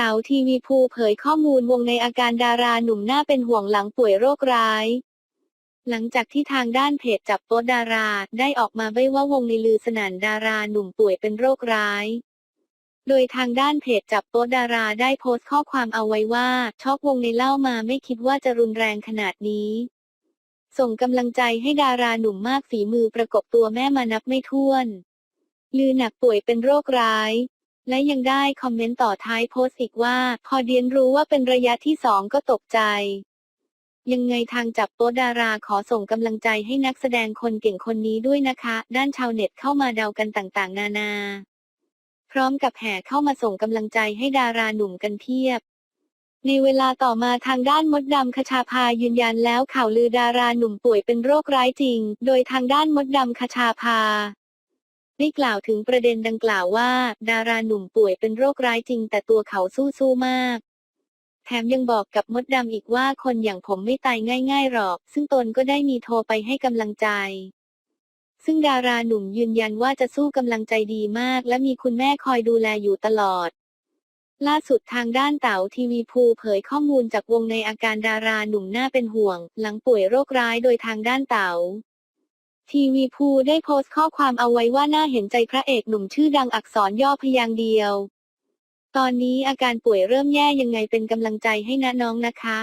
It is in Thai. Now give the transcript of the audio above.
เต๋าทีวีภูเผยข้อมูลวงในอาการดาราหนุ่มหน้าเป็นห่วงหลังป่วยโรคร้าย หลังจากที่ทางด้านเพจจับโป๊ดาราได้ออกมาใบ้ว่าวงในลือสนันดาราหนุ่มป่วยเป็นโรคร้าย โดยทางด้านเพจจับโป๊ดาราได้โพสต์ข้อความเอาไว้ว่าช็อกวงในเล่ามาไม่คิดว่าจะรุนแรงขนาดนี้ ส่งกำลังใจให้ดาราหนุ่มมากฝีมือประกบตัวแม่มานับไม่ถ้วนลือหนักป่วยเป็นโรคร้าย และยังได้คอมเมนต์ต่อท้ายโพสต์อีกว่า พอเดียนรู้ว่าเป็นระยะที่สองก็ตกใจ ยังไงทางจับโป๊ดาราขอส่งกำลังใจให้นักแสดงคนเก่งคนนี้ด้วยนะคะ ด้านชาวเน็ตเข้ามาเดากันต่างๆ นานา พร้อมกับแห่เข้ามาส่งกำลังใจให้ดาราหนุ่มกันเพียบในเวลาต่อมาทางด้านมดดำคชาภายืนยันแล้วข่าวลือดาราหนุ่มป่วยเป็นโรคร้ายจริง โดยทางด้านมดดำคชาภา ได้กล่าวถึงประเด็นดังกล่าวว่า ดาราหนุ่มป่วยเป็นโรคร้ายจริง แต่ตัวเขาสู้สู้มาก แถมยังบอกกับมดดำอีกว่าคนอย่างผมไม่ตายง่ายๆหรอก ซึ่งตนก็ได้มีโทรไปให้กำลังใจ ซึ่งดาราหนุ่มยืนยันว่าจะสู้กำลังใจดีมาก และมีคุณแม่คอยดูแลอยู่ตลอดล่าสุดทางด้านเต๋าทีวีภูเผยข้อมูลจากวงในอาการดาราหนุ่มหน้าเป็นห่วง หลังป่วยโรคร้ายโดยทางด้านเต๋า ทีวีภูได้โพสต์ข้อความเอาไว้ว่าน่าเห็นใจพระเอกหนุ่มชื่อดังอักษรย่อพยางเดียว ตอนนี้อาการป่วยเริ่มแย่ยังไงเป็นกำลังใจให้นะน้องนะคะ